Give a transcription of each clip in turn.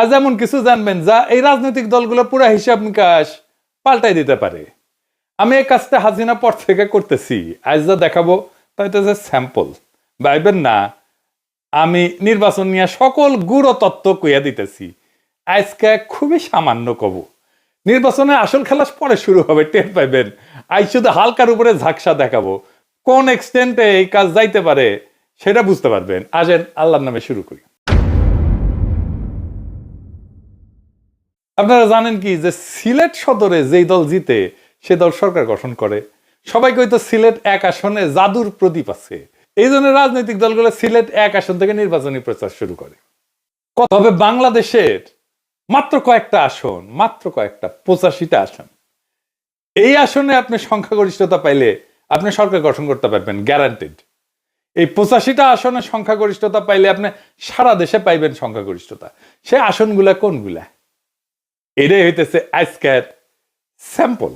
আজ এমন কিছু জানবেন যা এই রাজনৈতিক দলগুলো পুরো হিসাব নিকাশ পাল্টাই দিতে পারে। আমি এই কাজটা হাজিনা পর থেকে করতেছি। আজ যা দেখাবো তো যে স্যাম্পল ভাইবেন না, আমি নির্বাচন নিয়ে সকল গুড় তত্ত্ব কইয়া দিতেছি। আজকে খুবই সামান্য কব। নির্বাচনে আসল খেলা পরে শুরু হবে, টের পাইবেন। আজ শুধু হালকার উপরে ঝাকসা দেখাবো। কোন এক্সটেন্টে এই কাজ যাইতে পারে সেটা বুঝতে পারবেন। আসেন, আল্লাহর নামে শুরু করি। আপনারা জানেন কি যে সিলেট সদরে যেই দল জিতে, সে দল সরকার গঠন করে। সবাইকে হয়তো সিলেট এক আসনে জাদুর প্রদীপ আছে। এই জন্য রাজনৈতিক দলগুলো সিলেট এক আসন থেকে নির্বাচনী প্রচার শুরু করে। তবে বাংলাদেশের মাত্র কয়েকটা আসন, মাত্র কয়েকটা, পঁচাশিটা আসন। এই আসনে আপনি সংখ্যাগরিষ্ঠতা পাইলে আপনি সরকার গঠন করতে পারবেন গ্যারান্টেড এই পঁচাশিটা আসনে সংখ্যাগরিষ্ঠতা পাইলে আপনি সারা দেশে পাইবেন সংখ্যাগরিষ্ঠতা। সে আসনগুলা কোনগুলা? এটাই হইতেছে আজকের স্যাম্পল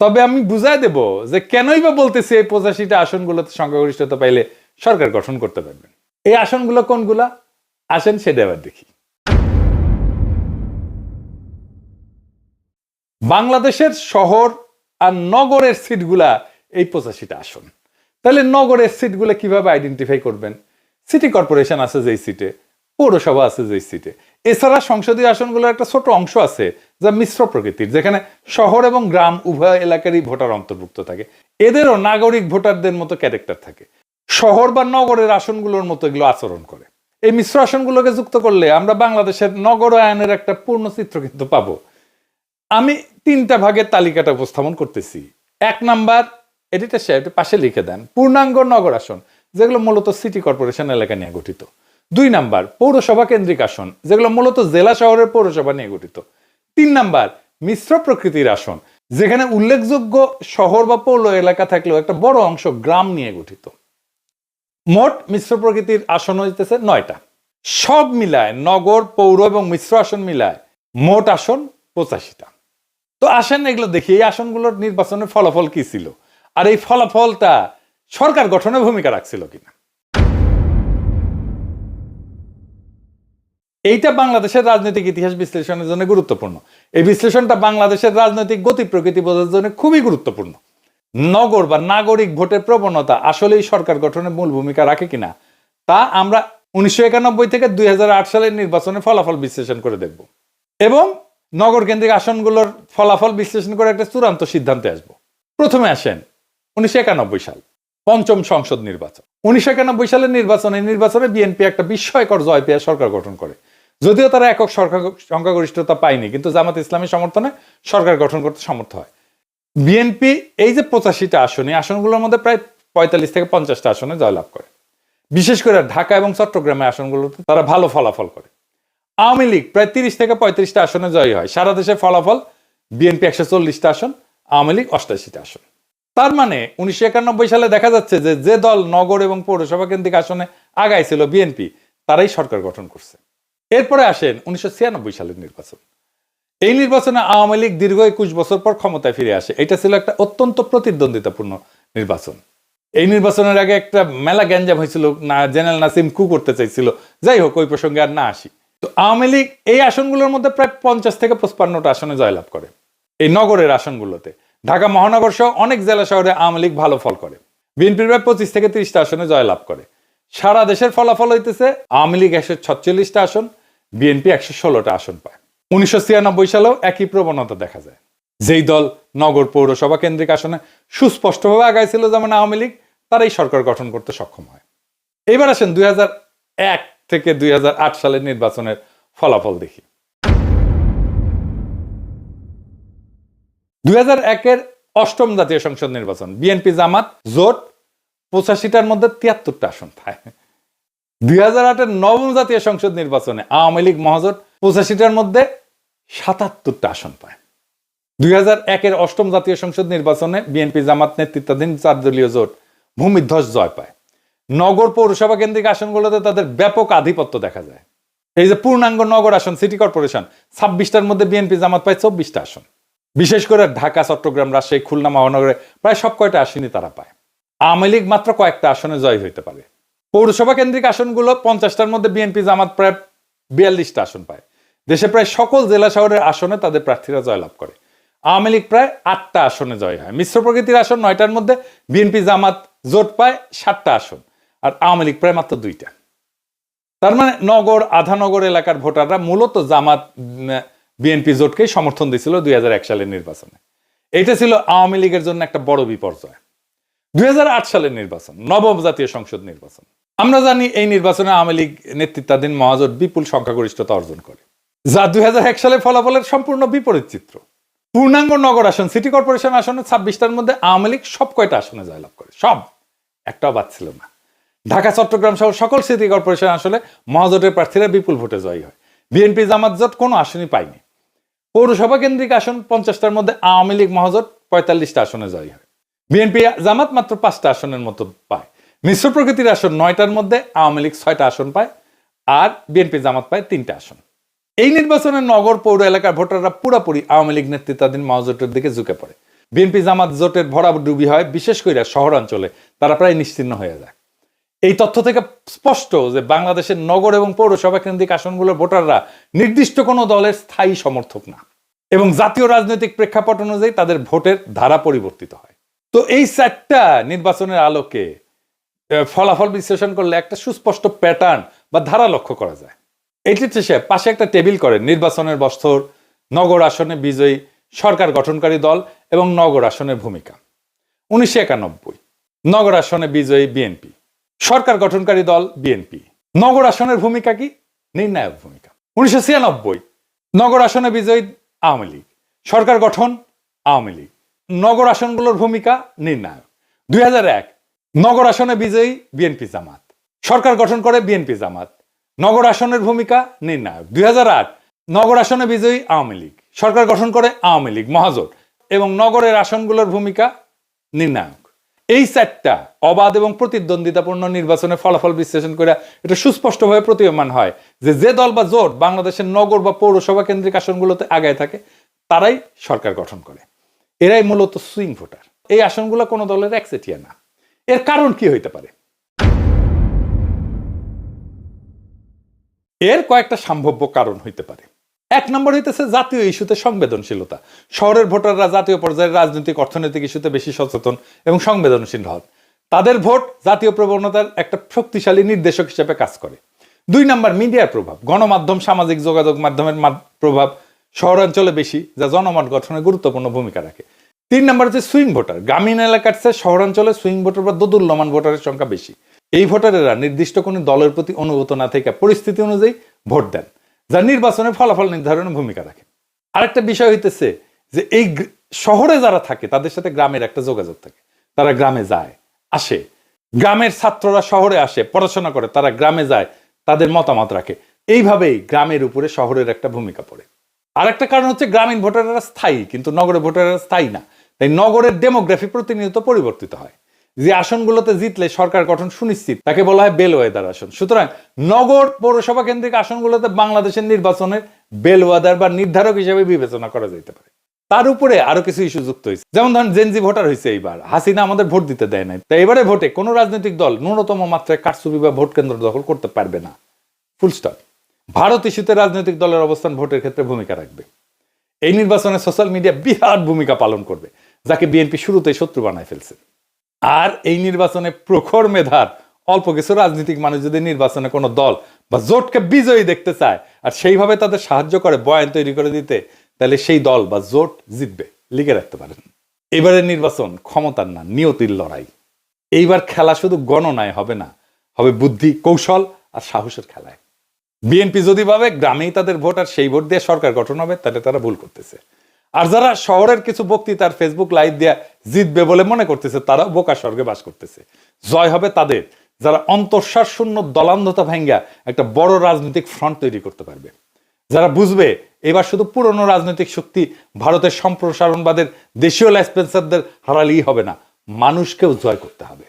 তবে আমি বুঝাই দেব যে কেনই বা বলতেছি এই পঁচাশিটা আসনগুলোতে সংখ্যাগরিষ্ঠতা পাইলে সরকার গঠন করতে পারবেন এই আসনগুলো কোনগুলা? আসেন সেটা এবার দেখি। বাংলাদেশের শহর আর নগরের সিটগুলা এই পঁচাশিটা আসন। তাহলে নগরের সিটগুলো কীভাবে আইডেন্টিফাই করবেন? সিটি কর্পোরেশন আছে যেই সিটে পৌরসভা আছে যেই সিটে এছাড়া সংসদীয় আসনগুলোর একটা ছোট অংশ আছে, যা মিশ্র প্রকৃতির, যেখানে শহর এবং গ্রাম উভয় এলাকারই ভোটার অন্তর্ভুক্ত থাকে। এদেরও নাগরিক ভোটারদের মতো ক্যারেক্টার থাকে। শহর বা নগরের আসনগুলোর মতো এগুলো আচরণ করে। এই মিশ্র আসনগুলোকে যুক্ত করলে আমরা বাংলাদেশের নগরায়নের একটা পূর্ণ চিত্র কিন্তু পাবো। আমি তিনটা ভাগের তালিকাটা উপস্থাপন করতেছি। এক নাম্বার এডিটার সাহেব পাশে লিখে দেন, পূর্ণাঙ্গ নগর আসন, যেগুলো মূলত সিটি কর্পোরেশন এলাকা নিয়ে গঠিত। দুই নাম্বার, পৌরসভা কেন্দ্রিক আসন, যেগুলো মূলত জেলা শহরের পৌরসভা নিয়ে গঠিত। তিন নাম্বার, মিশ্র প্রকৃতির আসন, যেখানে উল্লেখযোগ্য শহর বা পৌর এলাকা থাকলেও একটা বড় অংশ গ্রাম নিয়ে গঠিত। মোট মিশ্র প্রকৃতির আসন হইতেছে নয়টা। সব মিলায়, নগর, পৌর এবং মিশ্র আসন মিলায়, মোট আসন পঁচাশিটা। তো আসেন, এগুলো দেখি, এই আসনগুলোর নির্বাচনের ফলাফল কি ছিল? আর এই ফলাফলটা সরকার গঠনে ভূমিকা রাখছিল কিনা? এইটা বাংলাদেশের রাজনৈতিক ইতিহাস বিশ্লেষণের জন্য গুরুত্বপূর্ণ। এই বিশ্লেষণটা বাংলাদেশের রাজনৈতিক গতি প্রকৃতি বোঝার জন্য খুবই গুরুত্বপূর্ণ। নগর বা নাগরিক ভোটের প্রবণতা আসলেই সরকার গঠনে মূল ভূমিকা রাখে কিনা, তা আমরা উনিশশো একানব্বই থেকে দুই সালের নির্বাচনে ফলাফল বিশ্লেষণ করে দেখব। এবং নগর কেন্দ্রিক আসনগুলোর ফলাফল বিশ্লেষণ করে একটা চূড়ান্ত সিদ্ধান্তে আসব। প্রথমে আসেন উনিশশো একানব্বই সাল, পঞ্চম সংসদ নির্বাচন। উনিশশো একানব্বই সালের নির্বাচনে নির্বাচনে বিএনপি একটা বিস্ময়কর জয় পেয়ে সরকার গঠন করে। যদিও তারা একক সরকার সংখ্যাগরিষ্ঠতা পায়নি, কিন্তু জামাত ইসলামের সমর্থনে সরকার গঠন করতে সমর্থ হয়। বিএনপি এই যে পঁচাশিটা আসন, এই আসনগুলোর মধ্যে প্রায় পঁয়তাল্লিশ থেকে পঞ্চাশটা আসনে জয়লাভ করে। বিশেষ করে ঢাকা এবং চট্টগ্রামের আসনগুলোতে তারা ভালো ফলাফল করে। আওয়ামী লীগ প্রায় তিরিশ থেকে পঁয়ত্রিশটা আসনে জয়ী হয়। সারা দেশে ফলাফল বিএনপি একশো চল্লিশটা আসন, আওয়ামী লীগ অষ্টাশিটা আসন। তার মানে উনিশশো একানব্বই সালে দেখা যাচ্ছে যে যে দল নগর এবং পৌরসভা কেন্দ্রিক আসনে আগাই ছিল বিএনপি তারাই সরকার গঠন করছে। এরপরে আসেন উনিশশো ছিয়ানব্বই সালের নির্বাচন। এই নির্বাচনে আওয়ামী লীগ দীর্ঘ একুশ বছর পর ক্ষমতায় ফিরে আসে। এটা ছিল একটা অত্যন্ত প্রতিদ্বন্দ্বিতাপূর্ণ নির্বাচন। এই নির্বাচনের আগে একটা মেলা গ্যাঞ্জাম হয়েছিল, না, জেনারেল নাসিম কু করতে চাইছিল। যাই হোক, ওই প্রসঙ্গে আর না আসি। তো আওয়ামী লীগ এই আসনগুলোর মধ্যে প্রায় পঞ্চাশ থেকে পঁচপান্নটা আসনে জয়লাভ করে। এই নগরের আসনগুলোতে। ঢাকা মহানগর সহ অনেক জেলা শহরে আওয়ামী লীগ ভালো ফল করে। বিএনপির প্রায় পঁচিশ থেকে তিরিশটা আসনে জয়লাভ করে। সারা দেশের ফলাফল হইতেছে আওয়ামী লীগ একশো ছচল্লিশটা আসন বিএনপি একশো ষোলোটা আসন পায়। উনিশশো ছিয়ানব্বই সালেও একই প্রবণতা দেখা যায়। যেই দল নগর পৌরসভা কেন্দ্রিক আসনে সুস্পষ্টভাবে আগাইছিল যেমন আওয়ামী লীগ, তারাই সরকার গঠন করতে সক্ষম হয়। এবার আসেন দুই এক থেকে দুই হাজার আট সালের নির্বাচনের ফলাফল দেখি। দুই হাজার একের অষ্টম জাতীয় সংসদ নির্বাচন, বিএনপি জামাত জোট পঁচাশিটার মধ্যে তিয়াত্তরটা আসন পায়। দুই হাজার আটের নবম জাতীয় সংসদ নির্বাচনে আওয়ামী লীগ মহাজোট পঁচাশিটার মধ্যে সাতাত্তরটা আসন পায়। দুই হাজার একের অষ্টম জাতীয় সংসদ নির্বাচনে বিএনপি জামাত নেতৃত্বাধীন চার দলীয় জোট ভূমিধ্বস জয় পায়। নগর পৌরসভা কেন্দ্রিক আসনগুলোতে তাদের ব্যাপক আধিপত্য দেখা যায়। এই যে পূর্ণাঙ্গ নগর আসন, সিটি কর্পোরেশন, ছাব্বিশটার মধ্যে বিএনপি জামাত পায় চব্বিশটা আসন। বিশেষ করে ঢাকা, চট্টগ্রাম, রাজশাহী, খুলনা, মহানগরে প্রায় সব কয়টা আসনই তারা পায়। আওয়ামী লীগ মাত্র কয়েকটা আসনে জয় হইতে পারে। পৌরসভা কেন্দ্রিক আসনগুলো পঞ্চাশটার মধ্যে বিএনপি জামাত প্রায় বিয়াল্লিশটা আসন পায়। দেশে প্রায় সকল জেলা শহরের আসনে তাদের প্রার্থীরা জয়লাভ করে। আওয়ামী লীগ প্রায় আটটা আসনে জয় হয়। মিশ্র প্রকৃতির আসন নয়টার মধ্যে বিএনপি জামাত জোট পায় সাতটা আসন, আর আওয়ামী লীগ প্রায় মাত্র দুইটা। তার মানে নগর, আধানগর এলাকার ভোটাররা মূলত জামাত বিএনপি জোটকেই সমর্থন দিয়েছিল দুই হাজার এক সালের নির্বাচনে। এটা ছিল আওয়ামী লীগের জন্য একটা বড় বিপর্যয়। দুই হাজার আট সালের নির্বাচন, নবম জাতীয় সংসদ নির্বাচন। আমরা জানি এই নির্বাচনে আওয়ামী লীগ নেতৃত্বাধীন মহাজোট বিপুল সংখ্যাগরিষ্ঠতা অর্জন করে, যা দুই সালে ফলাফলের সম্পূর্ণ বিপরীত চিত্র। পূর্ণাঙ্গ নগর আসন, সিটি কর্পোরেশন আসনে ছাব্বিশটার মধ্যে আওয়ামী লীগ সব কয়টা আসনে জয়লাভ করে, সব। একটাও বাদ ছিল না। ঢাকা, চট্টগ্রাম সহ সকল সিটি কর্পোরেশন আসলে মহাজোটের প্রার্থীরা বিপুল ভোটে জয়ী হয়। বিএনপি জামাত জোট কোনো আসনই পায়নি। পৌরসভা কেন্দ্রিক আসন পঞ্চাশটার মধ্যে আওয়ামী লীগ মহাজোট পঁয়তাল্লিশটা আসনে জয়ী হয়। বিএনপি জামাত মাত্র পাঁচটা আসনের মতো পায়। মিশ্র প্রকৃতির আসন নয়টার মধ্যে আওয়ামী লীগ ছয়টা আসন পায় আর বিএনপি জামাত পায় তিনটা আসন। এই নির্বাচনে নগর পৌর এলাকার ভোটাররা পুরোপুরি আওয়ামী লীগ নেতৃত্বাধীন মহাজোটের দিকে ঝুঁকে পড়ে। বিএনপি জামাত জোটের ভরাডুবি হয়, বিশেষ করে শহরাঞ্চলে। তারা প্রায় নিশ্চিন্ন হয়ে যায়। এই তথ্য থেকে স্পষ্ট যে বাংলাদেশের নগর এবং পৌরসভা কেন্দ্রিক আসনগুলোর ভোটাররা নির্দিষ্ট কোনো দলের স্থায়ী সমর্থক না এবং জাতীয় রাজনৈতিক প্রেক্ষাপট অনুযায়ী তাদের ভোটের ধারা পরিবর্তিত হয়। তো এই চারটা নির্বাচনের আলোকে ফলাফল বিশ্লেষণ করলে একটা সুস্পষ্ট প্যাটার্ন বা ধারা লক্ষ্য করা যায়। এটি শেষে পাশে একটা টেবিল করে, নির্বাচনের বস্তর নগর আসনে বিজয়ী, সরকার গঠনকারী দল এবং নগর আসনের ভূমিকা। উনিশশো একানব্বই, নগর আসনে বিজয়ী বিএনপি, সরকার গঠনকারী দল বিএনপি। নগর আসনের ভূমিকা কি? নির্ণায়ক ভূমিকা। উনিশশো ছিয়ানব্বই, নগর আসনে বিজয়ী আওয়ামী লীগ, সরকার গঠন আওয়ামী লীগ। নগর আসনগুলোর ভূমিকা নির্ণায়ক। দুই হাজার এক নগর আসনে বিজয়ী বিএনপি জামাত। সরকার গঠন করে বিএনপি জামাত। নগর আসনের ভূমিকা নির্ণায়ক। দুই হাজার আট, নগর আসনে বিজয়ী আওয়ামী লীগ। সরকার গঠন করে আওয়ামী লীগ, মহাজোট। এবং নগরের আসনগুলোর ভূমিকা নির্ণায়ক। এই চারটা অবাধ এবং প্রতিদ্বন্দ্বিতাপূর্ণ নির্বাচনে ফলাফল বিশ্লেষণ করে এটা সুস্পষ্টভাবে প্রতীয়মান হয় যে যে দল বা জোট বাংলাদেশের নগর বা পৌরসভা কেন্দ্রিক আসনগুলোতে আগায় থাকে, তারাই সরকার গঠন করে। এরাই মূলত সুইং ভোটার। এই আসনগুলো কোনো দলের একচেটিয়া না। এর কারণ কি হইতে পারে? এর কয়েকটা সম্ভাব্য কারণ হইতে পারে। এক নম্বর হইতেছে জাতীয় ইস্যুতে সংবেদনশীলতা। শহরের ভোটাররা জাতীয় পর্যায়ের রাজনৈতিক, অর্থনৈতিক ইস্যুতে বেশি সচেতন এবং সংবেদনশীল হন। তাদের ভোট জাতীয় প্রবণতার একটা শক্তিশালী নির্দেশক হিসেবে কাজ করে। দুই নম্বর, মিডিয়ার প্রভাব। গণমাধ্যম, সামাজিক যোগাযোগ মাধ্যমের মাধ- প্রভাব শহরাঞ্চলে বেশি, যা জনমত গঠনে গুরুত্বপূর্ণ ভূমিকা রাখে। তিন নম্বর হচ্ছে সুইং ভোটার গ্রামীণ এলাকার চেয়ে শহরাঞ্চলে সুইং ভোটার বা দোদুল্যমান ভোটারের সংখ্যা বেশি। এই ভোটারেরা নির্দিষ্ট কোনো দলের প্রতি অনুভূত না থেকে পরিস্থিতি অনুযায়ী ভোট দেন, যা নির্বাচনের ফলাফল নির্ধারণে ভূমিকা রাখে। আরেকটা বিষয় হইতেছে যে এই শহরে যারা থাকে, তাদের সাথে গ্রামের একটা যোগাযোগ থাকে। তারা গ্রামে যায়, আসে। গ্রামের ছাত্ররা শহরে আসে, পড়াশোনা করে, তারা গ্রামে যায়, তাদের মতামত রাখে। এইভাবেই গ্রামের উপরে শহরের একটা ভূমিকা পড়ে। আর একটা কারণ হচ্ছে গ্রামীণ ভোটাররা স্থায়ী, কিন্তু নগরের ভোটাররা স্থায়ী না। তাই নগরের ডেমোগ্রাফি প্রতিনিয়ত পরিবর্তিত হয়। যে আসনগুলোতে জিতলে সরকার গঠন সুনিশ্চিত, তাকে বলা হয় বেলওয়েদার আসন। সুতরাং নগর পৌরসভা কেন্দ্রিক আসনগুলোতে বাংলাদেশের নির্বাচনের বেলওয়েদার বা নির্ধারক হিসেবে বিবেচনা করা যেতে পারে। তার উপরে আরও কিছু ইস্যু যুক্ত হয়েছে যেমন ধরেন জেনজি ভোটার হয়েছে এইবার। হাসিনা আমাদের ভোট দিতে দেয় নাই। তাই এবারে ভোটে কোনো রাজনৈতিক দল ন্যূনতম মাত্রায় কারচুপি বা ভোট কেন্দ্র দখল করতে পারবে না। ফুল স্টপ ভারত ইস্যুতে রাজনৈতিক দলের অবস্থান ভোটের ক্ষেত্রে ভূমিকা রাখবে। এই নির্বাচনে সোশ্যাল মিডিয়া বিরাট ভূমিকা পালন করবে। যাকে বিএনপি শুরুতেই শত্রু বানায় ফেলছে। আর এই নির্বাচনে প্রখর মেধার অল্প কিছু রাজনৈতিক মানুষ যদি নির্বাচনে কোনো দল বা জোটকে বিজয়ী দেখতে চায় আর সেইভাবে তাদের সাহায্য করে, বয়ান তৈরি করে দিতে, তাহলে সেই দল বা জোট জিতবে। লিখে রাখতে পারেন। এবারের নির্বাচন ক্ষমতার না, নিয়তির লড়াই। এইবার খেলা শুধু গণনায় হবে না, হবে বুদ্ধি, কৌশল আর সাহসের খেলায়। বিএনপি যদি ভাবে গ্রামেই তাদের ভোট আর সেই ভোট দিয়ে সরকার গঠন হবে, তাহলে তারা ভুল করতেছে। আর যারা শহরের কিছু বক্তি তার ফেসবুক লাইভ দিয়ে জিতবে বলে মনে করতেছে, তারাও বোকা স্বর্গে বাস করতেছে। জয় হবে তাদের, যারা অন্তঃশ্বাস শূন্য দলান্ধতা ভাঙ্গা একটা বড় রাজনৈতিক ফ্রন্ট তৈরি করতে পারবে। যারা বুঝবে, এবার শুধু পুরনো রাজনৈতিক শক্তি ভারতের সম্প্রসারণবাদের দেশীয় ল্যাসপেন্সারদের হারালেই হবে না, মানুষকেও জয় করতে হবে।